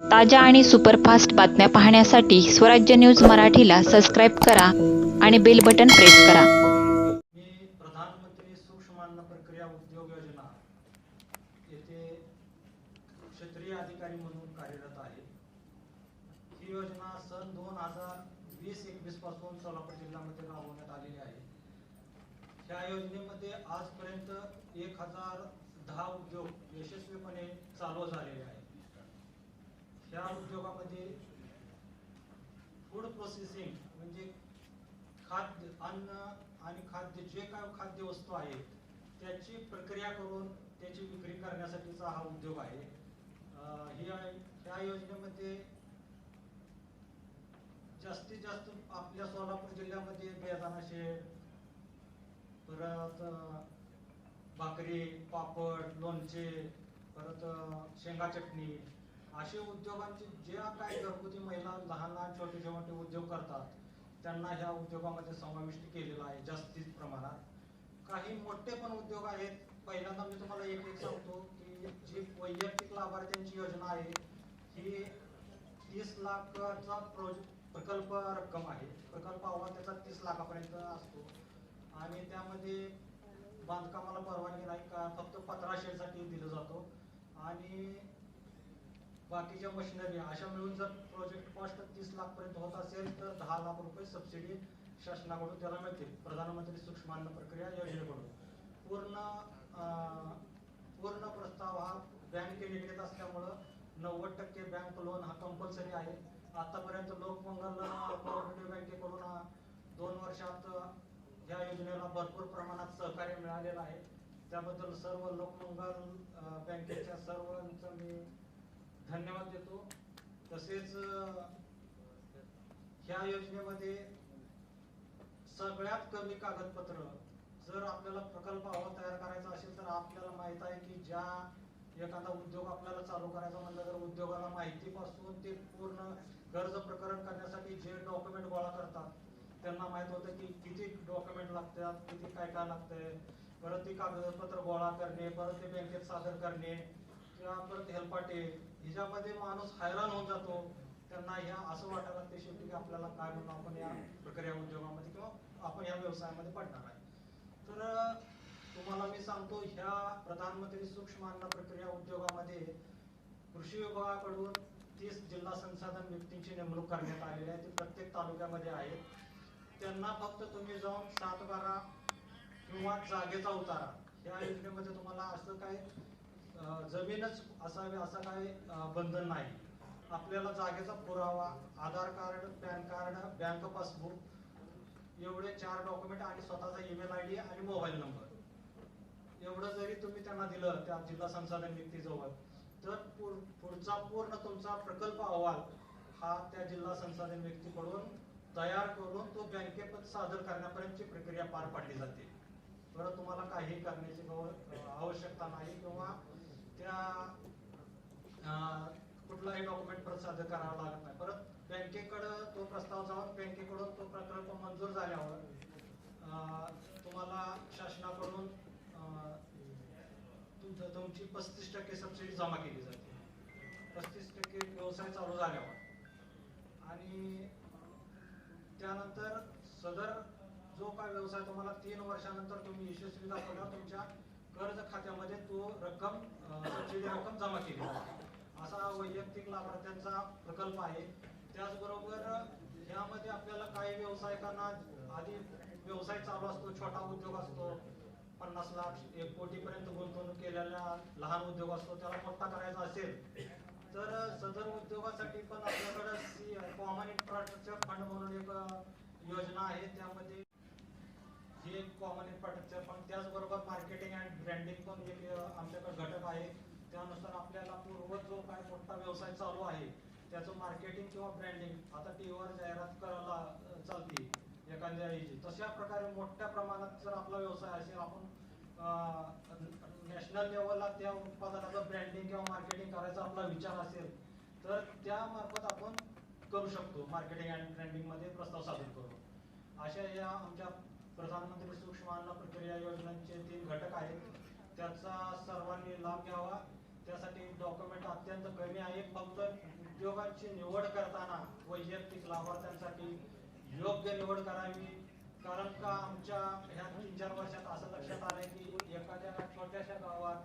ताज्या आणि सुपरफास्ट बातम्या पाहण्यासाठी स्वराज्य न्यूज मराठीला सबस्क्राईब करा आणि बेल बटन प्रेस करा. मी प्रधानमंत्री सूक्ष्म अन्न प्रक्रिया उद्योग योजना येथे क्षेत्रीय अधिकारी म्हणून कार्यरत आहे. ही योजना सन दोन हजार वीस एकवीसपासून सोलापूर जिल्ह्यामध्ये राबवण्यात आलेली आहे. योजनेमध्ये आजपर्यंत एक हजार दहा उद्योग यशस्वीपणे चालू झालेले आहेत. ह्या उद्योगामध्ये फूड प्रोसेसिंग म्हणजे खाद्य अन्न आणि खाद्य जे काय खाद्य वस्तू आहेत त्याची प्रक्रिया करून त्याची विक्री करण्यासाठीचा हा उद्योग आहे. ह्या योजनेमध्ये जास्तीत जास्त आपल्या सोलापूर जिल्ह्यामध्ये बेदाणा शेड परत भाकरी पापड लोणचे परत शेंगा चटणी असे उद्योगांची ज्या काही घरगुती महिला लहान लहान छोटे छोटे उद्योग करतात त्यांना ह्या उद्योगामध्ये समाविष्ट केलेला आहे जास्तीत प्रमाणात. काही मोठे पण उद्योग आहेत. पहिल्यांदा मी तुम्हाला एक एक सांगतो की जी वैयक्तिक लाभार्थ्यांची योजना आहे ही तीस लाखाचा प्रकल्प रक्कम आहे. प्रकल्प अहवाल त्याचा तीस लाखापर्यंत असतो. आणि त्यामध्ये बांधकामाला परवानगी नाही का फक्त पत्रा दिलं जातो. आणि बाकीच्या मशिनरी अशा मिळून जर प्रोजेक्ट कॉस्ट तीस लाख पर्यंत होत असेल तर दहा लाख रुपये सबसिडी शासनाकडून त्याला मिळतील. प्रधानमंत्री सूक्ष्म अन्न प्रक्रिया योजनेकडून. पूर्ण पूर्ण प्रस्ताव हा बँक निगडीत असल्यामुळं नव्वद टक्के बँक लोन हा कंपल्सरी आहे. आतापर्यंत लोकमंगल कोऑपरेटिव्ह बँकेकडून दोन वर्षात या योजनेला भरपूर प्रमाणात सहकार्य मिळालेलं आहे. त्याबद्दल सर्व लोकमंगल बँकेच्या सर्वांचं मी धन्यवाद देतो. तसेच ह्या योजनेमध्ये सगळ्यात कमी कागदपत्र जर आपल्याला प्रकल्प हवा तयार करायचा असेल तर आपल्याला माहीत आहे की ज्या एखादा उद्योग आपल्याला चालू करायचा म्हणलं तर उद्योगाला माहितीपासून ते पूर्ण कर्ज प्रकरण करण्यासाठी जे डॉक्युमेंट गोळा करतात त्यांना माहीत होतं की किती डॉक्युमेंट लागतात किती काय काय लागतंय परत ते कागदपत्र गोळा करणे परत ते बँकेत सादर करणे किंवा परत हेलपाटे ह्याच्यामध्ये माणूस हैराण होऊन जातो. त्यांना ह्या असं वाटायला ते शेवटी की आपल्याला काय म्हणून आपण या प्रक्रिया उद्योगामध्ये किंवा आपण या व्यवसायामध्ये पडणार आहे. तर तुम्हाला मी सांगतो ह्या प्रधानमंत्री सूक्ष्म अन्न प्रक्रिया उद्योगामध्ये कृषी विभागाकडून तीस जिल्हा संसाधन व्यक्तींची नेमणूक करण्यात आलेली आहे. ती प्रत्येक तालुक्यामध्ये आहे त्यांना फक्त तुम्ही जाऊन सात बारा किंवा जागेचा उतारा. या योजनेमध्ये तुम्हाला असं काय जमीनच असावी असं काही बंधन नाही. आपल्याला जागेचा पुरावा Aadhaar card PAN card bank passbook एवढे चार डॉक्युमेंट आणि स्वतःचा ईमेल आय डी आणि मोबाईल नंबर. एवढं जरी तुम्ही त्यांना दिलं त्या जिल्हा संसाधन व्यक्तीजवळ तर पुढचा पूर्ण तुमचा प्रकल्प अहवाल हा त्या जिल्हा संसाधन व्यक्तीकडून तयार करून तो बँकेत सादर करण्यापर्यंतची प्रक्रिया पार पाडली जाते. परत तुम्हाला काही करण्याची आवश्यकता नाही किंवा त्या कुठलाही डॉक्युमेंट परत सादर करावं लागत नाही. परत बँकेकडं तो प्रस्ताव जाऊन बँकेकडून तो प्रकल्प मंजूर झाल्यावर तुम्हाला शासनाकडून तुमचं तुमची पस्तीस टक्के सबसिडी जमा केली जाते. पस्तीस टक्के व्यवसाय चालू झाल्यावर. आणि त्यानंतर सदर जो काय व्यवसाय तुम्हाला तीन वर्षानंतर तुम्ही यशस्वी दाखवल्यावर तुमच्या कर्ज खात्यामध्ये तो रक्कम सबसिडी रक्कम जमा केली. असा वैयक्तिक लाभार्थ्यांचा प्रकल्प आहे. त्याचबरोबर यामध्ये आपल्याला काही व्यावसायिकांना आधी व्यवसाय चालू असतो छोटा उद्योग असतो पन्नास लाख एक कोटी पर्यंत गुंतवणूक केलेला लहान उद्योग असतो त्याला मोठा करायचा असेल तर सदर उद्योगासाठी पण आपल्याकडे कॉमन इन्फ्रास्ट्रक्चर फंड म्हणून एक योजना आहे. त्यामध्ये म्हणजे कॉमन इन्फ्रास्ट्रक्चर पण त्याचबरोबर मार्केटिंग अँड ब्रँडिंग पण एक आमच्याकडे घटक आहे. त्यानुसार आपल्याला पूर्वज जो काय मोठा व्यवसाय चालू आहे त्याचं मार्केटिंग किंवा ब्रँडिंग आता टीव्हीवर जाहिरात करायला चालते एखाद्या ह्याची तशा प्रकारे मोठ्या प्रमाणात जर आपला व्यवसाय असेल आपण नॅशनल लेवलला त्या उत्पादनाचं ब्रँडिंग किंवा मार्केटिंग करायचा आपला विचार असेल तर त्यामार्फत आपण करू शकतो मार्केटिंग अँड ब्रँडिंगमध्ये प्रस्ताव सादर करू अशा या आमच्या प्रधानमंत्री सूक्ष्म अन्न प्रक्रिया योजनांचे तीन घटक आहेत. त्याचा सर्वांनी लाभ घ्यावा. त्यासाठी डॉक्युमेंट अत्यंत कमी आहे. फक्त उद्योगांची निवड करताना वैयक्तिक लाभार्थ्यांसाठी योग्य निवड करावी. कारण का आमच्या ह्या तीन चार वर्षात असं लक्षात आलंय की एखाद्या छोट्याशा गावात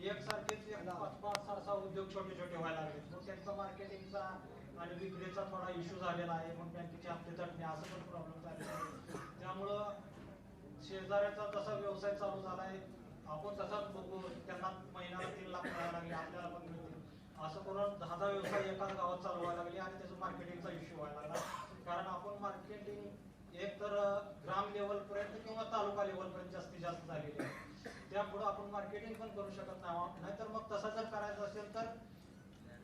एकसारखेच एक पाच पाच सहा सहा उद्योग छोटे छोटे व्हायला लागले मग त्यांचा मार्केटिंगचा आणि विक्रीचा थोडा इश्यू झालेला आहे. मग बँकेचे हप्ते तटणे असं पण प्रॉब्लेम झालेला आहे. शेजाऱ्याचा जसा व्यवसाय चालू झालाय आपण तसाच बघू त्यांना महिन्याला तीन लाख मिळायला लागले आपल्याला पण मिळतील. असं करून दहा दहा व्यवसाय एकाच गावात चालू व्हायला लागले आणि त्याचा मार्केटिंगचा इश्यू व्हायला लागला. कारण आपण मार्केटिंग एक तर ग्राम लेवल पर्यंत किंवा तालुका लेवल पर्यंत जास्तीत जास्त झालेली आहे. त्यापुढे आपण मार्केटिंग पण करू शकत नाही. नाहीतर मग तसा जर करायचं असेल तर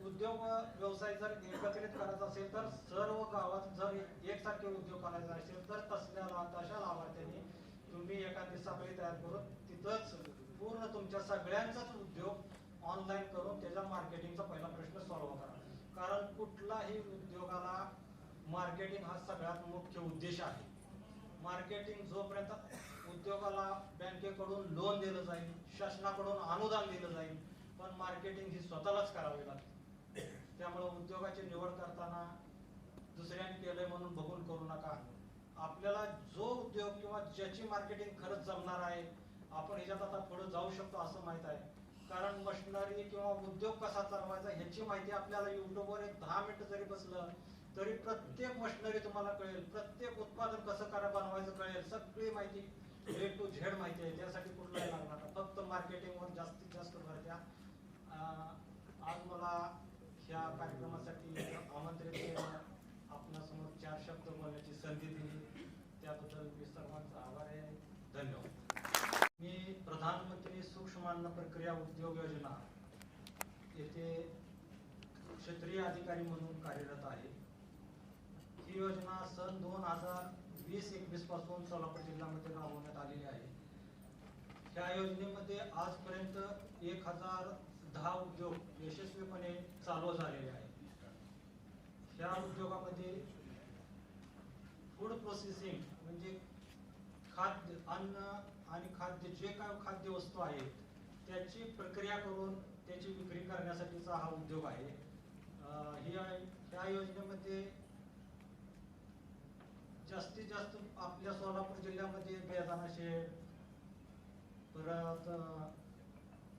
उद्योग व व्यवसाय जर एकत्रित करायचा असेल तर सर्व गावात जर एकसारखे उद्योग करायचा असेल तर तसल्या तशा लाभार्थ्यांनी साखळी तयार करून तिथंच पूर्ण तुमच्या सगळ्यांचाच उद्योग ऑनलाईन करून त्याच्या मार्केटिंगचा पहिला प्रश्न सॉल्व्ह करा कारण कुठलाही उद्योगाला मार्केटिंग हा सगळ्यात मुख्य उद्देश आहे. मार्केटिंग जोपर्यंत उद्योगाला बँकेकडून लोन दिलं जाईल शासनाकडून अनुदान दिलं जाईल पण मार्केटिंग ही स्वतःलाच करावी लागते. त्यामुळे उद्योगाची निवड करताना दुसऱ्याने केलंय म्हणून बघून करू नका. आपल्याला जो उद्योग किंवा ज्याची मार्केटिंग खरंच जमणार आहे आपण ह्याच्यात आता पुढे जाऊ शकतो असं माहीत आहे. कारण मशिनरी किंवा उद्योग कसा चालवायचा ह्याची माहिती आपल्याला युट्यूबवर एक दहा मिनिटं जरी बसलं तरी प्रत्येक मशिनरी तुम्हाला कळेल. प्रत्येक उत्पादन कसं करा बनवायचं कळेल. सगळी माहिती ए टू झेड माहिती आहे. त्यासाठी कुठलाही लागणार फक्त मार्केटिंगवर जास्तीत जास्त भर द्या. आज मला ह्या कार्यक्रमासाठी आमंत्रित आपल्यासमोर आपणासमोर चार शब्द बोलण्याची संधी दिली. त्याबद्दल मी सर्वांचा आभार आहे. धन्यवाद. मी प्रधानमंत्री सूक्ष्म अन्न प्रक्रिया उद्योग योजना येथे क्षेत्रीय अधिकारी म्हणून कार्यरत आहे. ही योजना सन दोन हजार वीस एकवीसपासून सोलापूर जिल्ह्यामध्ये राबवण्यात आलेली आहे. त्या योजनेमध्ये आजपर्यंत एक हजार दहा उद्योग यशस्वीपणे चालू झालेले आहेत. ह्या उद्योगामध्ये फूड प्रोसेसिंग म्हणजे खाद्य अन्न आणि खाद्य जे काय खाद्य वस्तू आहेत त्याची प्रक्रिया करून त्याची विक्री करण्यासाठीचा हा उद्योग आहे. ह्या योजनेमध्ये जास्तीत जास्त आपल्या सोलापूर जिल्ह्यामध्ये बेदाणा शेड परत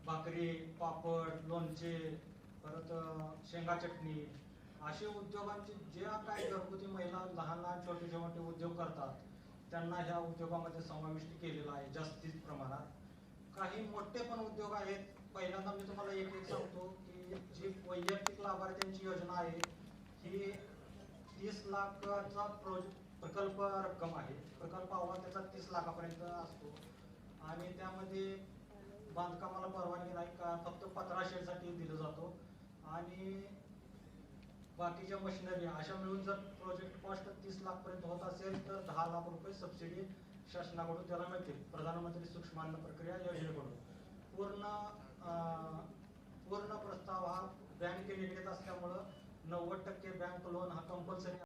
भाकरी पापड लोणचे परत शेंगा चटणी असे उद्योगांचे ज्या काही घरगुती महिला लहान लहान छोटे छोटे उद्योग करतात त्यांना ह्या उद्योगामध्ये समाविष्ट केलेला आहे जास्तीत प्रमाणात. काही मोठे पण उद्योग आहेत. पहिल्यांदा मी तुम्हाला एक एक सांगतो की जी वैयक्तिक लाभार्थ्यांची योजना आहे ही तीस लाखाचा प्रोजेक्ट प्रकल्प रक्कम आहे. प्रकल्प अहवाल त्याचा तीस लाखापर्यंत असतो. आणि त्यामध्ये बांधकामाला परवानगी नाही का फक्त पत्रा शेडसाठी दिलं जातो. आणि बाकीच्या मशिनरी अशा मिळून जर प्रोजेक्ट कॉस्ट तीस लाख पर्यंत होत असेल तर दहा लाख रुपये सबसिडी शासनाकडून त्याला मिळतील. प्रधानमंत्री सूक्ष्म अन्न प्रक्रिया योजनेकडून. पूर्ण पूर्ण प्रस्ताव हा बँकेने घेत असल्यामुळं नव्वद टक्के बँक लोन हा कंपल्सरी